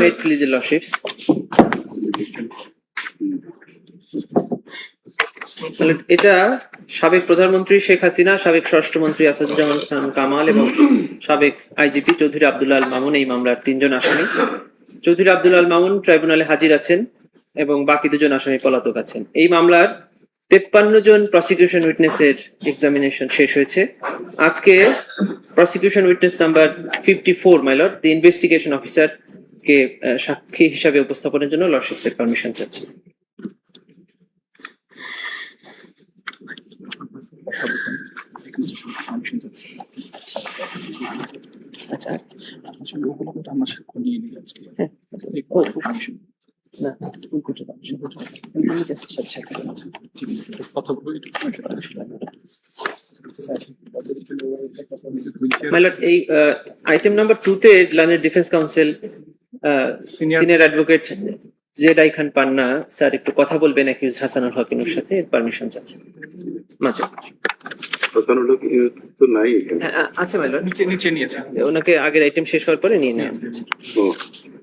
Wait, please, এটা সাবেক প্রধানমন্ত্রী শেখ হাসিনা সাবেক স্বরাষ্ট্রমন্ত্রী আসাদুজ্জামান খান কামাল এবং সাবেক আইজিপি চৌধুরী আব্দুল্লাহ আল মামুন এই মামলার তিনজন আসামি। চৌধুরী আল মামুন ট্রাইব্যুনালে হাজির আছেন এবং বাকি দুজন আসামি পলাতক আছেন। এই মামলার তেপ্পান্ন জন প্রসিকিউশন উইটনেসের এক্সামিনেশন শেষ হয়েছে। আজকে prosecution witness number fifty four my lord the investigation officer কে সাক্ষী হিসাবে উপস্থাপনের জন্য লর্ডশিপসের পারমিশন চাচ্ছি। আচ্ছা আসলে ওগুলো আমার সাথে নিয়ে নিয়ে আজকে। হ্যাঁ। না সাথে সাথে কথা বলব, একটু এই আইটেম নাম্বার টু তে লানের defence counsel senior advocate Z I Khan Panna sir একটু কথা বলবেন অ্যাকিউজ হাসানুল হকিনুর সাথে পারমিশন মাঝে। তো নাই হ্যাঁ, নিচে নিচে নিয়েছে। ওনাকে আগের আইটেম শেষ হওয়ার পরে নিয়ে নেওয়া ও। আচ্ছা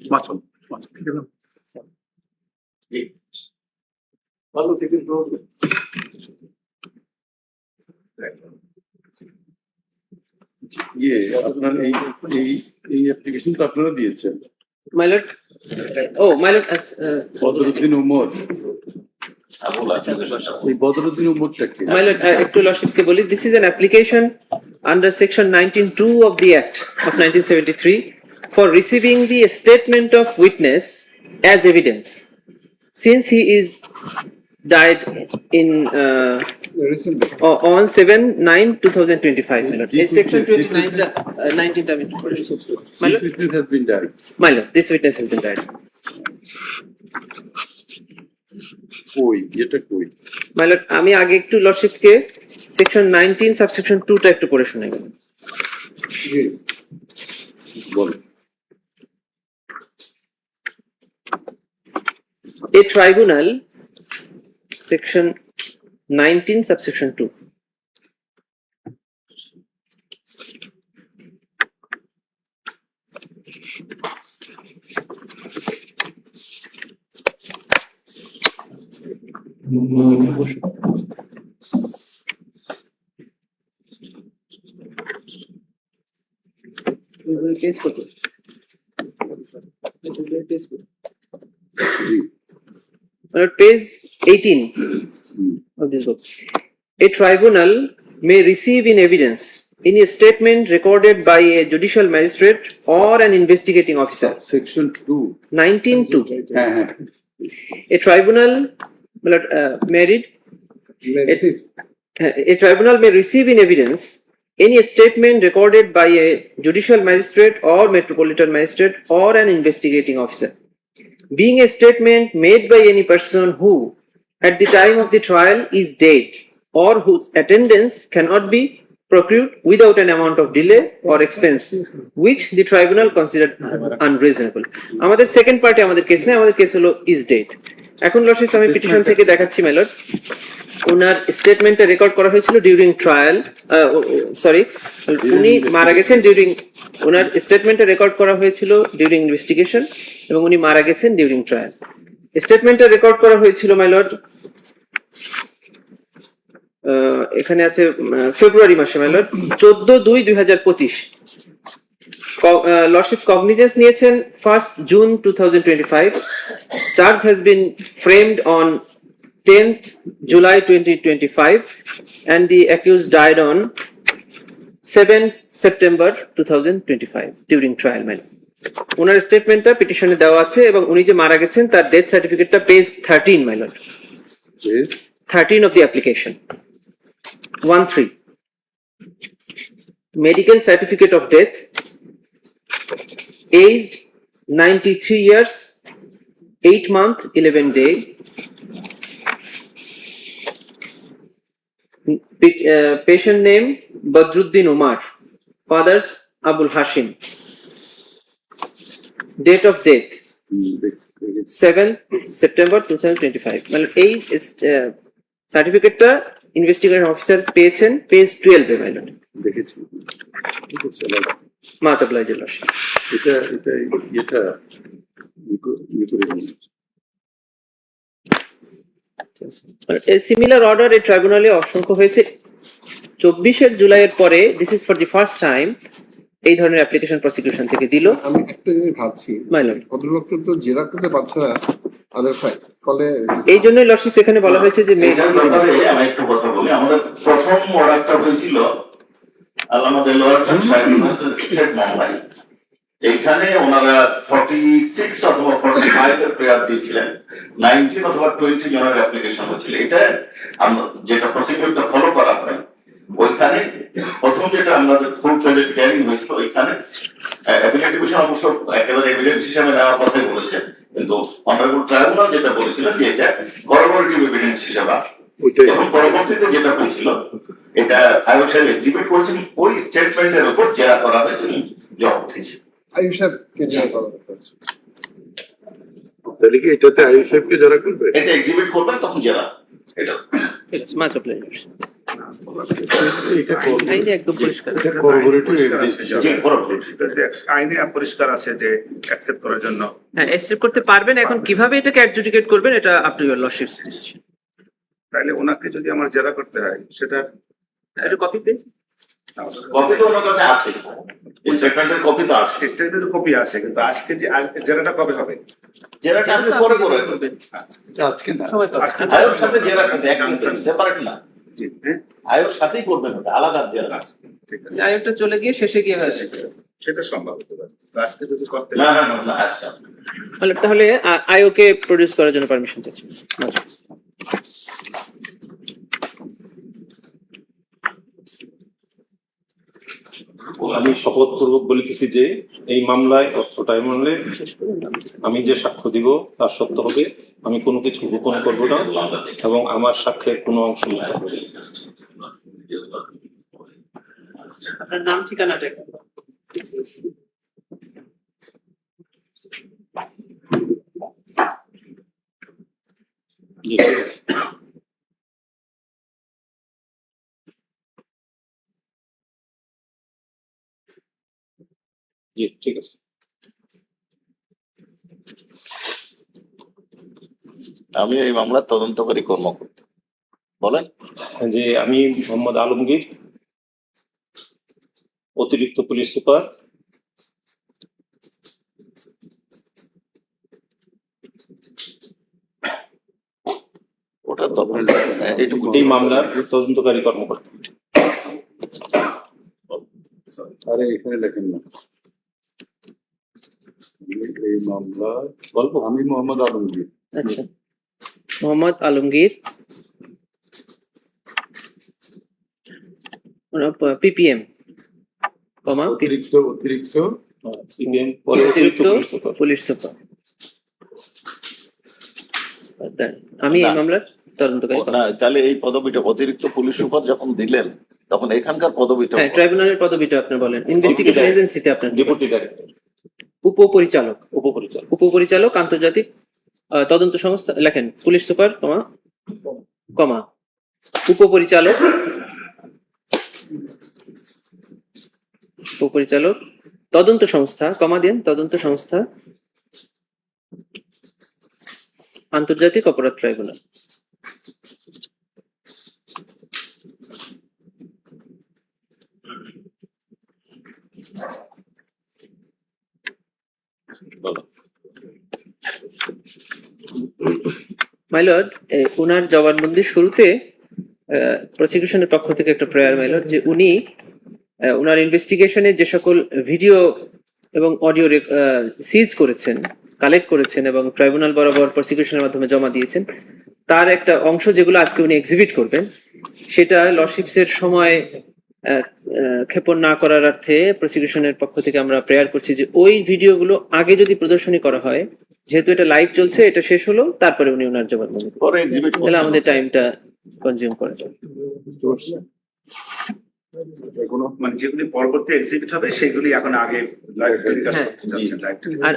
হিমাচল ভালো থেকে ইয়ে আপনার এই এই এই অ্যাপ্লিকেশন তো আপনারা দিয়েছেন। মাইলট ও মাইলট বদরুদ্দিন ওমর। এই বদরুদ্দিন ওমরটা কি? একটু বলি this is an under section 19 2 of the act of 1973 for receiving the statement of witness as evidence, since he is died in uh, on 7 9 2025 my lord This witness- has been died. my lord this witness has been died কই এটা কই আমি আগে একটু 19 subsection 2 type to পড়ে শোনাই a tribunal section 19 subsection 2 case কত Uh, page 18 of this book. A tribunal may receive in evidence any statement recorded by a judicial magistrate or an investigating officer. Section 2. 19.2. Uh-huh. A tribunal uh. A, a tribunal may receive in evidence any statement recorded by a judicial magistrate or metropolitan magistrate or an investigating officer. Being a statement made by any person who, at the time of the trial, is dead or whose attendance cannot be procured without an amount of delay or expense, which the tribunal considered unreasonable. আমাদের second পার্টে আমাদের case নেই আমাদের case হলো is date এখন lordship আমি petition থেকে দেখাচ্ছি মেলর ওনার স্টেটমেন্টটা রেকর্ড করা হয়েছিল ডিউরিং ট্রায়াল সরি উনি মারা গেছেন ডিউরিং ওনার স্টেটমেন্টটা রেকর্ড করা হয়েছিল ডিউরিং ইনভেস্টিগেশন এবং উনি মারা গেছেন ডিউরিং ট্রায়াল স্টেটমেন্টটা রেকর্ড করা হয়েছিল মাই লর্ড এখানে আছে ফেব্রুয়ারি মাসে মাই লর্ড চোদ্দ দুই দুই হাজার পঁচিশ। লর্ডশিপস কগনিজেন্স নিয়েছেন first June two thousand twenty five charge has been framed on 10th July 2025 and the accused died on 7th September 2025 during trial my lord. ওনার স্টেটমেন্টটা পিটিশনে দেওয়া আছে এবং উনি যে মারা গেছেন তার ডেথ সার্টিফিকেটটা page thirteen my lord thirteen of the application one three. Medical certificate of death. Aged ninety-three years, eight month, eleven day. Pa- uh, patient name Badruddin Umar. Fathers Abul Hashim. Date of death হুম, দেখ- দেখেছি। Seven September two thousand twenty five মানে এই সার্টিফিকেটটা investigation officer পেয়েছেন page টুয়েলভে মাইলন দেখেছি চলো। মাছ অ্যাপ্লাই জেলার এটা এটা এটা ই করে- ই করে দিয়েছি। সিমিলার অর্ডার এই ট্রাইব্যুনালে অসংখ্য হয়েছে। চব্বিশের জুলাইয়ের পরে this is for the first time এই ধরনের অ্যাপ্লিকেশন প্রসিকিউশন থেকে দিল। আমি একটা জিনিস ভাবছি. ভদ্রলোককে তো জেরা করতে পারছে না আদার সাইড ফলে এই জন্যই লর্ডশিপ এখানে বলা হয়েছে যে মেয়ে আমি একটু কথা বলি। আমাদের প্রথম অর্ডারটা হয়েছিল আল্লামা দেলোয়ার সাহেব ভার্সেস স্টেট মামলায় এইখানে ওনারা ফর্টি সিক্স অথবা ফর্টি ফাইভ এর প্রেয়ার দিয়েছিলেন। নাইনটিন অথবা টোয়েন্টি জনের অ্যাপ্লিকেশন হচ্ছিল এটা যেটা প্রসিকিউরটা ফলো করা হয় ওইখানে প্রথম যেটা আমাদের ফুল প্রজেক্ট হিয়ারিং হয়েছিল ওইখানে অ্যাপিলেট ডিভিশন অবশ্য একেবারে এভিডেন্স হিসাবে নেওয়ার কথাই বলেছে। কিন্তু অনারেবল ট্রাইব্যুনাল যেটা বলেছিলেন যে এটা করবোরেটিভ এভিডেন্স হিসাবে আসবে এবং পরবর্তীতে যেটা হয়েছিল এটা আয়ু সাহেব এক্সিবিট করেছেন ওই স্টেটমেন্টের উপর জেরা করা হয়েছে জবাব দিয়েছে। সাহেবকে হয়েছে তাহলে কি এটাতে আয়ুষ সাহেবকে যারা করবে? এটা এক্সিবিট করবেন তখন এটা। পরিষ্কার। আছে যে অ্যাকসেপ্ট করার জন্য। হ্যাঁ অ্যাকসেপ্ট করতে পারবেন এখন কীভাবে এটাকে অ্যাডজুডিকেট করবেন এটা up to your lordships decision তাহলে ওনাকে যদি আমার জেরা করতে হয় সেটা কপি পেজ কপি তো ওনার কাছে আছে। স্টেটমেন্টের কপি তো আছে। স্টেটমেন্ট কপি আছে কিন্তু আজকে যে জেরাটা কবে হবে? জেরাটা আপনি পরে করে আচ্ছা আজকে না। আয়ুর সাথে জেরার সাথে সেপারেট না। হ্যাঁ, আয়ুর সাথেই করবেন ওটা আলাদা জেরা। আচ্ছা, ঠিক আছে। আয়োগটা চলে গিয়ে শেষে গিয়ে হয়েছে সেটা সম্ভব হতে পারে। আজকে যদি করতে না না না আচ্ছা। তাহলে তাহলে আয়োকে প্রডিউস করার জন্য পারমিশন চাচ্ছি। আমি শপথপূর্বক বলিতেছি যে এই মামলায় অর্থ ট্রাইব্যুনালে আমি যে সাক্ষ্য দিব তার সত্য হবে আমি কোনো কিছু গোপন করব না এবং আমার সাক্ষ্যের কোনো অংশ মিথ্যা হবে আপনার নাম ঠিকানাটা জি, ঠিক আছে। জি ঠিক আছে। আমি এই মামলার তদন্তকারী কর্মকর্তা বলেন। যে আমি মোহাম্মদ আলমগীর অতিরিক্ত পুলিশ সুপার। ওটা। হ্যাঁ, এই মামলার তদন্তকারী কর্মকর্তা। আরে এখানে লেখেন না। এই মামলা বলব আমি মোহাম্মদ আলমগীর। আচ্ছা মোহাম্মদ আলমগীর পিপিএম। কমা? অতিরিক্ত অতিরিক্ত। Police super. আমি এই মামলার তদন্তকারী। না তাহলে এই পদবিটা অতিরিক্ত পুলিশ সুপার যখন দিলেন তখন এখানকার পদবিটা হ্যাঁ ট্রাইব্যুনালের পদবিটা আপনি বলেন। ইনভেস্টিগেশন এজেন্সিতে আপনার ডেপুটি ডাইরেক্টর উপপরিচালক। উপপরিচালক। উপপরিচালক আন্তর্জাতিক তদন্ত সংস্থা লেখেন পুলিশ সুপার কমা কমা। উপপরিচালক উপপরিচালক তদন্ত সংস্থা কমা দেন তদন্ত সংস্থা আন্তর্জাতিক অপরাধ ট্রাইব্যুনাল। বলো। মাইলড ওনার জবানবন্দির শুরুতে প্রসিকিউশনের পক্ষ থেকে একটা প্রেয়ার মাইলড যে উনি ওনার ইনভেস্টিগেশনে যে সকল ভিডিও এবং অডিও সিজ করেছেন কালেক্ট করেছেন এবং ট্রাইব্যুনাল বরাবর প্রসিকিউশনের মাধ্যমে জমা দিয়েছেন, তার একটা অংশ যেগুলো আজকে উনি এক্সিবিট করবেন, সেটা লর্ডশিপস এর সময় ক্ষেপণ না করার অর্থে প্রসিকিউশনের পক্ষ থেকে আমরা প্রেয়ার করছি যে ওই ভিডিওগুলো আগে যদি প্রদর্শনী করা হয় যেহেতু এটা লাইভ চলছে এটা শেষ হলো তারপরে উনি ওনার জবানবন্দি তাহলে আমাদের টাইমটা কনজিউম করা যাবে মানে যেগুলি পরবর্তী এক্সিবিট হবে সেগুলি এখন আগে হ্যাঁ। লাইভ আর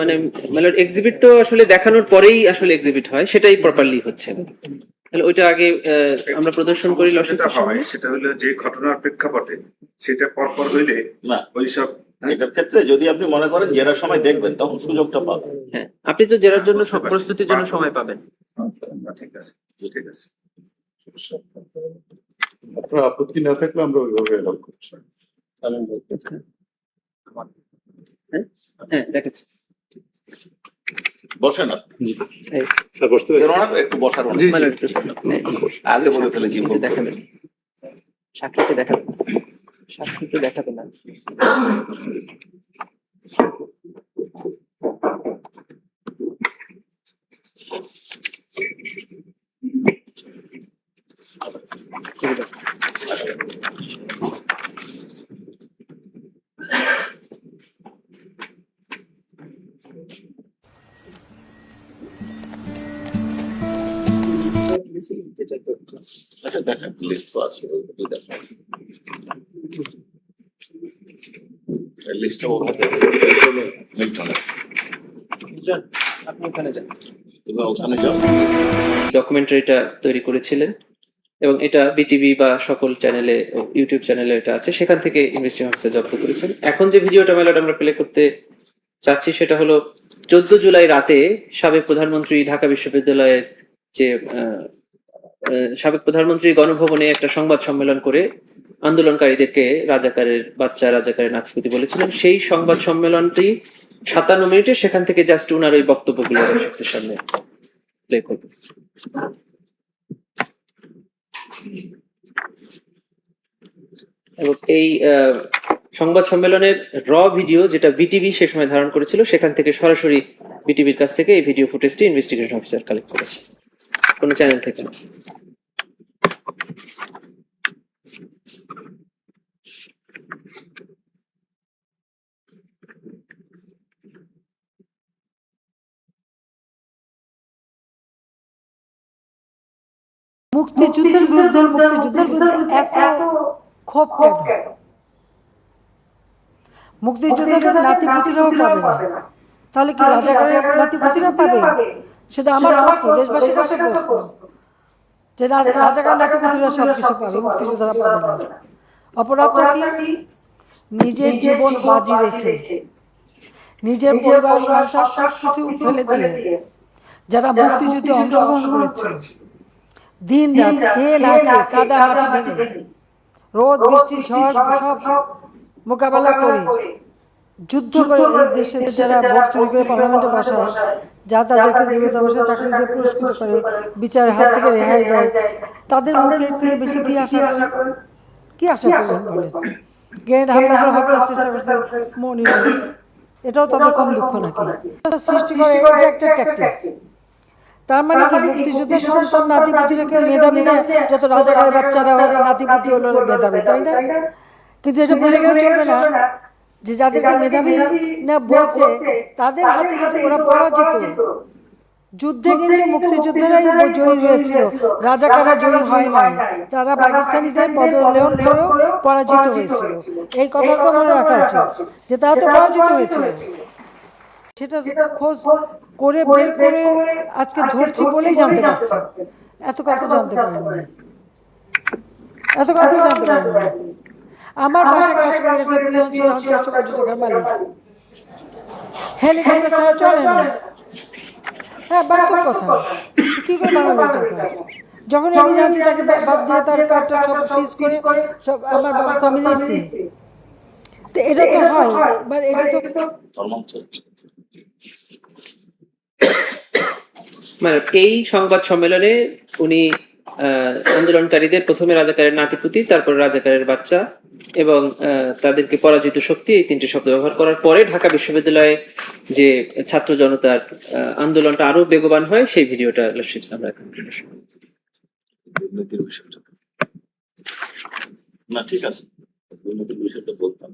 মানে মানে এক্সিবিট তো আসলে দেখানোর পরেই আসলে এক্সিবিট হয় সেটাই প্রপারলি হচ্ছে। তাহলে ওইটা আগে আহ, আমরা প্রদর্শন করি হয় সেটা হলো যে ঘটনার প্রেক্ষাপটে সেটা পরপর হইলে না। ওইসব এটার ক্ষেত্রে যদি আপনি মনে করেন জেরার সময় দেখবেন তখন সুযোগটা পাবেন। হ্যাঁ আপনি তো জেরার জন্য সব। প্রস্তুতির জন্য সময় পাবেন। ঠিক আছে। ঠিক আছে। আপনার আপত্তি না থাকলে আমরা ওইভাবে অ্যালাউ করছি। হ্যাঁ দেখাচ্ছি বসেন না একটু বসার অনুমতি। মানে হ্যাঁ, আগে বলে ফেলেছি দেখাবেন সাক্ষীকে দেখাবেন। সাক্ষীকে দেখাবেন না। আচ্ছা দেখেন লিস্ট তো আছে ওই দেখেন। লিস্টটা ওখানে মিল্টনে যান, আপনি ওখানে যান। ওখানে যাও। ডকুমেন্টারিটা তৈরি করেছিলেন এবং এটা বিটিভি বা সকল চ্যানেলে ইউটিউব চ্যানেলে এটা আছে। সেখান থেকে ইনভেস্টিং অফিসার জব্দ করেছেন। এখন যে ভিডিওটা মেলাড আমরা প্লে করতে চাচ্ছি সেটা হলো চোদ্দ জুলাই রাতে সাবেক প্রধানমন্ত্রী ঢাকা বিশ্ববিদ্যালয়ের যে সাবেক প্রধানমন্ত্রী গণভবনে একটা সংবাদ সম্মেলন করে আন্দোলনকারীদেরকে রাজাকারের বাচ্চা, রাজাকারের নাতিপুতি বলেছিলেন। সেই সংবাদ সম্মেলনটি সাতান্ন মিনিটে সেখান থেকে জাস্ট উনার ওই বক্তব্যগুলো দর্শকদের সামনে এবং এই সংবাদ সম্মেলনের র ভিডিও যেটা বিটিভি সে সময় ধারণ করেছিল, সেখান থেকে সরাসরি বিটিভির কাছ থেকে এই ভিডিও ফুটেজটি ইনভেস্টিগেশন অফিসার কালেক্ট করেছে। কোনো চ্যানেল থেকে না। মুক্তিযুদ্ধের বিরুদ্ধে মুক্তিযুদ্ধের বিরুদ্ধে এত ক্ষোভ কেন? মুক্তিযুদ্ধের নাতিপুতিরাও পাবে না। তাহলে কি রাজাকারের নাতিপুতিরা পাবে? সেটা আমার প্রশ্ন দেশবাসীর কাছে প্রশ্ন। যে রাজাকার নাতিপুতিরা সব কিছু পাবে মুক্তিযোদ্ধারা পাবে না। অপরাধটা কি? নিজের জীবন বাজি রেখে। নিজের পরিবার সংসার সব কিছু ফেলে দিয়ে। যারা মুক্তিযুদ্ধে অংশগ্রহণ করেছিল দিন রাত খেয়ে না খেয়ে কাদা মাটি ভেঙে রোদ বৃষ্টি ঝড় সব মোকাবেলা করে যুদ্ধ করে এই দেশের যারা ভোট চুরি করে পার্লামেন্টে বসায় যা তাদেরকে দূরতাবাসে চাকরি দিয়ে পুরস্কৃত করে বিচারের হাত থেকে রেহাই দেয়। তাদের মুখের থেকে বেশি কি আশা করেন? কি আশা করবেন বলেন? গ্রেনেড হামলা করে হত্যার চেষ্টা করছে মনি এটাও তাদের কম দুঃখ নাকি? সৃষ্টি করে এটা একটা ট্যাকটিস তার মানে কি মুক্তিযুদ্ধের সন্তান নাতিপুতিরাকে মেধাবী না যত রাজাকারের বাচ্চারা নাতিপুতি হলো মেধাবী তাই না? কিন্তু এটা বলে গেলে চলবে না। যে যাদেরকে মেধাবী না বলছে তাদের হাতে কিন্তু ওরা পরাজিত। যুদ্ধে কিন্তু মুক্তিযোদ্ধারাই জয়ী হয়েছিল। রাজাকাররা জয়ী হয় নাই। তারা পাকিস্তানিদের পদলেহন করেও পরাজিত হয়েছিল। এই কথাটা মনে রাখা উচিত। যে তারা তো পরাজিত হয়েছিল। সেটা খোঁজ করে বের করে আজকে ধরছি বলেই জানতে পারছি। এত কথা জানতে পারেন এত কথা জানতে পারেন আমার বাসা কাজ করে গেছে পিয়ন ছিল চারশো কোটি টাকার মালিক। হেলিকপ্টার ছাড়া চলে না। হ্যাঁ বাস্তব কথা। কি করে বানাবো টাকা যখন আমি জানছি তাকে বাদ দিয়ে তার কার্ডটা সব সিজ করে সব আমার ব্যবস্থা আমি নিচ্ছি তো এটা তো হয় বাট এটা তো মানে এই সংবাদ সম্মেলনে উনি আন্দোলনকারীদের প্রথমে রাজাকারের নাতিপুতি, তারপর রাজাকারের বাচ্চা এবং তাদেরকে পরাজিত শক্তি, এই তিনটি শব্দ ব্যবহার করার পরে ঢাকা বিশ্ববিদ্যালয়ে যে ছাত্র জনতার আন্দোলনটা আরও বেগবান হয়, সেই ভিডিওটা আমরা এখন না, ঠিক আছে। দুর্নীতির বিষয়টা বলতাম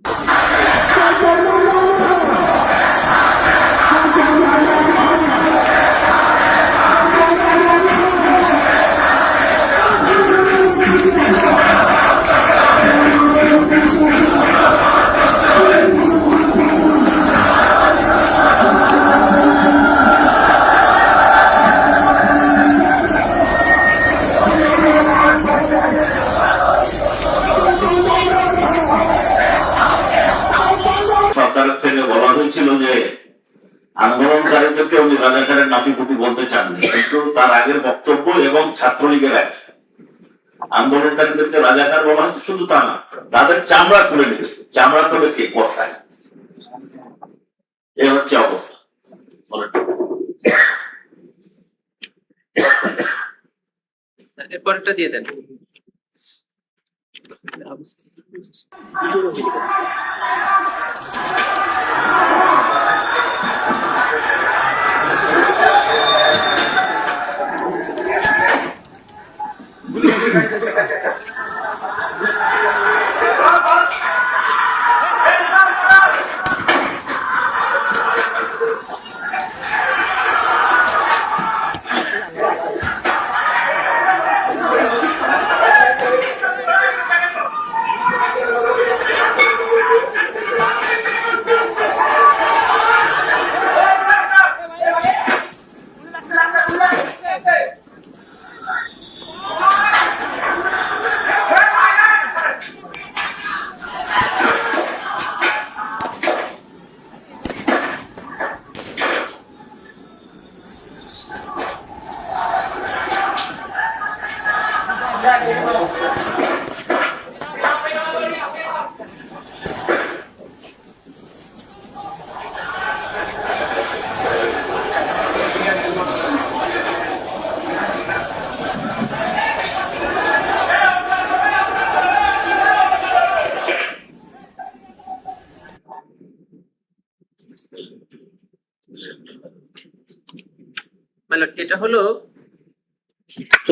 আন্দোলনকারীদেরকে উনি রাজাকারের নাতিপুতি বলতে চাননি, কিন্তু তার আগের বক্তব্য এবং ছাত্রলীগের এক আন্দোলনকারীদেরকে রাজাকার বলা হচ্ছে শুধু তা না, তাদের চামড়া তুলে নেবে, চামড়া তুলে কে বসায়। এ হচ্ছে অবস্থা। এরপরটা দিয়ে দেন। মানে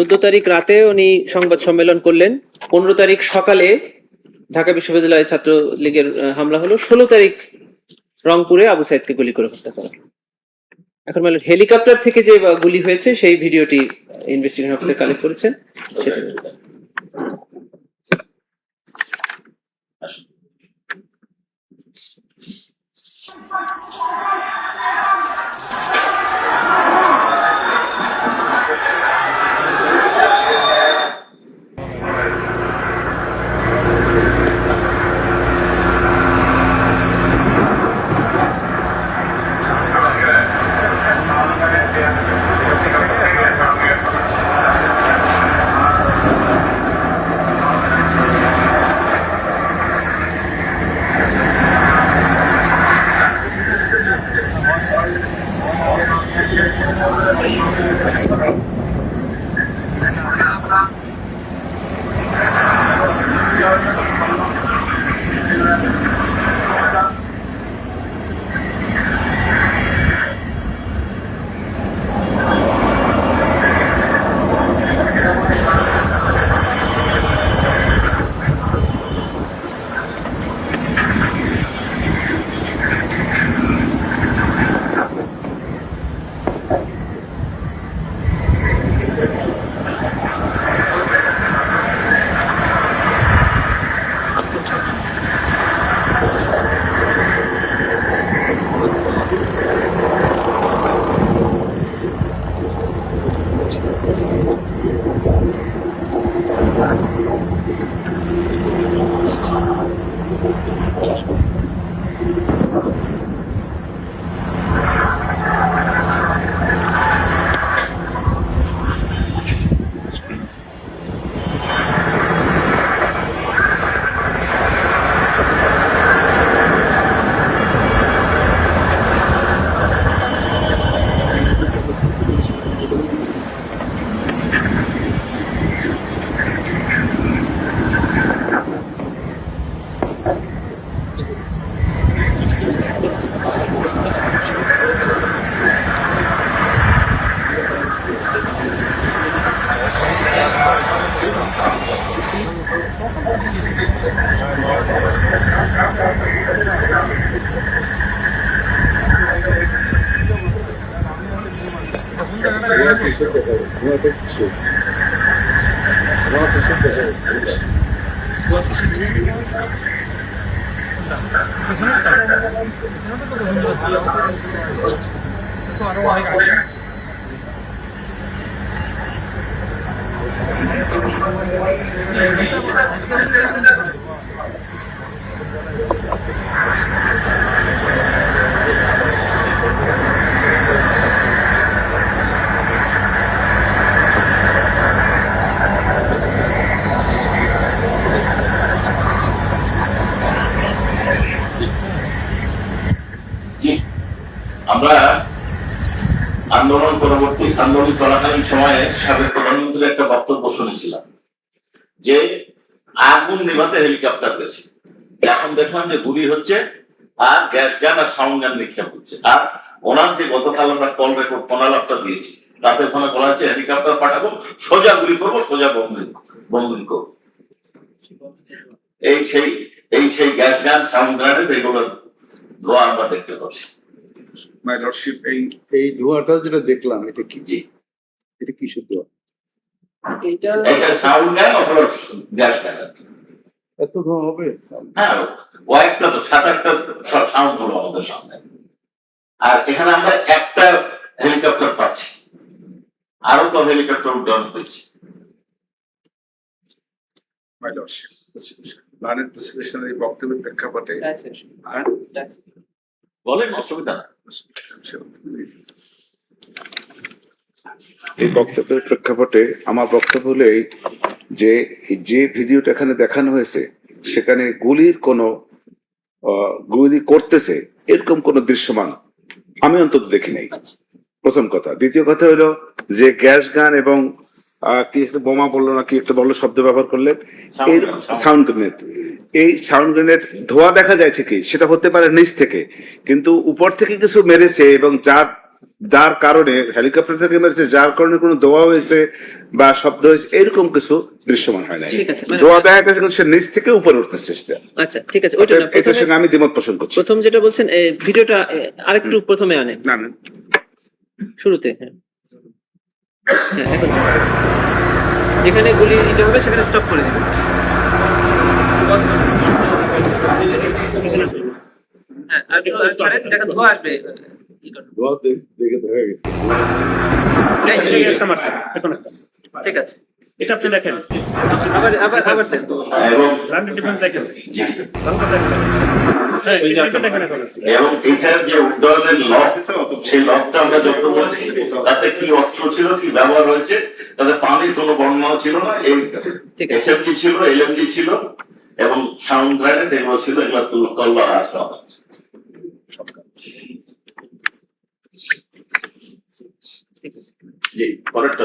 চোদ্দ তারিখ রাতে উনি সংবাদ সম্মেলন করলেন। পনেরো তারিখ সকালে ঢাকা বিশ্ববিদ্যালয়ের ছাত্র লীগের হামলা হলো। ষোলো তারিখ রংপুরে আবু সাইদকে গুলি করে হত্যা করা। এখন মানে হেলিকপ্টার থেকে যে গুলি হয়েছে, সেই ভিডিওটি ইনভেস্টিগেশন অফিসার কালেক্ট করেছেন। সেটা পরবর্তী আন্দোলন চলাকালীন সময়ে সাবেক প্রধানমন্ত্রীর একটা বক্তব্য শুনেছিলাম যে আগুন নিভাতে হেলিকপ্টার গেছে। এখন দেখলাম যে গুলি হচ্ছে আর গ্যাস গান আর সাউন্ড গান নিক্ষেপ হচ্ছে। আর ওনার যে গতকাল আমরা কল রেকর্ড ফোনালাপটা দিয়েছি, তাতে ওখানে বলা হচ্ছে হেলিকপ্টার পাঠাবো, সোজা গুলি করব, সোজা বমগুলি বমগুলি করব। এই সেই এই সেই গ্যাস গান, সাউন্ড গানের এগুলো ধোয়া আমরা দেখতে পাচ্ছি। মাই লর্ডশিপ এই এই ধোঁয়াটা যেটা দেখলাম এটা কি? জি। এটা কিসের ধোঁয়া? এটা এটা সাউন্ড গান অথবা গ্যাস এত ধোঁয়া হবে? হ্যাঁ কয়েকটা তো সাত আটটা সাউন্ড হলো আমাদের সামনে। আর এখানে আমরা একটা হেলিকপ্টার পাচ্ছি। আরও তো হেলিকপ্টার উড্ডয়ন হয়েছে। মাই লর্ডশিপ প্ল্যানেট এই বক্তব্যের প্রেক্ষাপটে আর বলেন অসুবিধা না এই বক্তব্যের প্রেক্ষাপটে আমার বক্তব্য হলো এই যে যে ভিডিওটা এখানে দেখানো হয়েছে সেখানে গুলির কোনো গুলি করতেছে এরকম কোনো দৃশ্যমান আমি অন্তত দেখি নাই। প্রথম কথা। দ্বিতীয় কথা হলো যে গ্যাস গান এবং কি একটা বোমা বলল না কি একটা বলল শব্দ ব্যবহার করলেন। এই সাউন্ড গ্রেনেড এই সাউন্ড গ্রেনেড ধোয়া দেখা যায় ঠিকই সেটা হতে পারে নিচ থেকে। কিন্তু উপর থেকে কিছু মেরেছে এবং যার যার কারণে হেলিকপ্টার থেকে মেরেছে যার কারণে কোনো ধোয়া হয়েছে বা শব্দ হয়েছে এরকম কিছু দৃশ্যমান হয় না ঠিক আছে, মানে- ধোয়া দেখা গেছে কিন্তু সে নিচ থেকে উপরে উঠতেছে সেটা। আচ্ছা ঠিক আছে ওইটা এটার সঙ্গে আমি দ্বিমত পোষণ করছি। প্রথম যেটা বলছেন ভিডিওটা আরেকটু প্রথমে আনেন। না না। শুরুতে হ্যাঁ। যেখানে গুলি নিতে হবে সেখানে স্টপ করে দিবেন হ্যাঁ আর ছাড়েন দেখেন ধোয়া আসবে। ই করুন। ধোঁয়া দেখ- দেখে দেখা গেছে। এই যে, এই যে একটা মারছে, এখন একটা। ঠিক আছে। এটা আপনি দেখেন। আবার আবার আবার দেন এবং জি। এবং এটার যে উড্ডয়নের লক সেই লকটা আমরা যত তাতে কি অস্ত্র ছিল কি ব্যবহার হয়েছে তাতে পানির কোনো বর্ণনা ছিল না এই এসএমজি ছিল এলএমজি ছিল এবং সাউন্ড এগুলো ছিল এগুলো আসবে ঠিক আছে। জি পরেরটা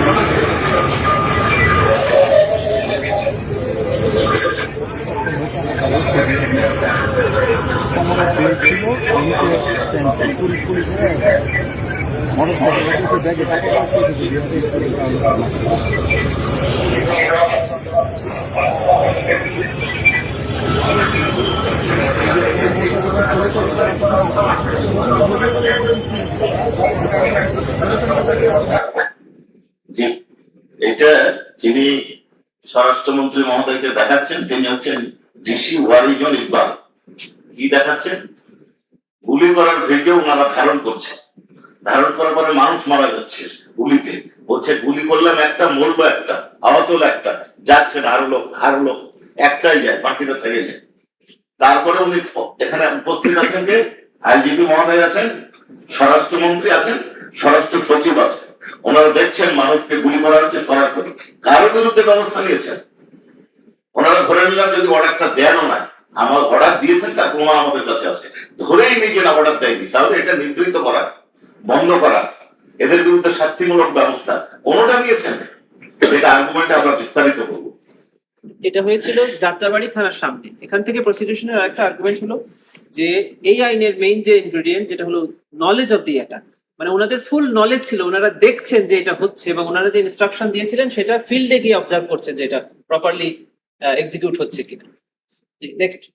এটা যিনি স্বরাষ্ট্রমন্ত্রী মহোদয়কে দেখাচ্ছেন তিনি হচ্ছেন ঋষি ওয়ারিজন ইকবাল। কি দেখাচ্ছেন? গুলি করার ভিডিও ওনারা ধারণ করছে। ধারণ করার পরে মানুষ মারা যাচ্ছে গুলিতে। বলছে, গুলি করলাম একটা, মরবো একটা, আহত একটা, যাচ্ছে না, আরও লোক আরও লোক, একটাই যায় বাকিটা থেকে যায়। তারপরে উনি এখানে উপস্থিত আছেন যে আইজিপি মহোদয় আছেন, স্বরাষ্ট্রমন্ত্রী আছেন, স্বরাষ্ট্র সচিব আছেন। ওনারা দেখছেন মানুষকে গুলি করা হচ্ছে সরাসরি। কারও বিরুদ্ধে ব্যবস্থা নিয়েছেন? ওনারা ধরে নিলাম যদি অর্ডারটা দেনও না আমার অর্ডার দিয়েছেন, তার প্রমাণ আমাদের কাছে আছে। ধরেই নিজেরা অর্ডার দেয়নি, তাহলে এটা নির্ধারিত করা, বন্ধ করা, এদের বিরুদ্ধে শাস্তিমূলক ব্যবস্থা, কোনোটা নিয়েছেন? সেটা আর্গুমেন্টে আমরা বিস্তারিত করব। এটা হয়েছিল যাত্রাবাড়ি থানার সামনে। এখান থেকে প্রসিকিউশনের আরেকটা আর্গুমেন্ট হলো যে, এই আইনের মেইন যে ইনগ্রেডিয়েন্ট যেটা হলো নলেজ অফ দি অ্যাটাক মানে ওনাদের ফুল নলেজ ছিল, ওনারা দেখছেন যে এটা হচ্ছে, এবং ওনারা যে ইনস্ট্রাকশন দিয়েছিলেন, সেটা ফিল্ডে গিয়ে অবজার্ভ করছেন যে এটা প্রপারলি এক্সিকিউট হচ্ছে কিনা। Next.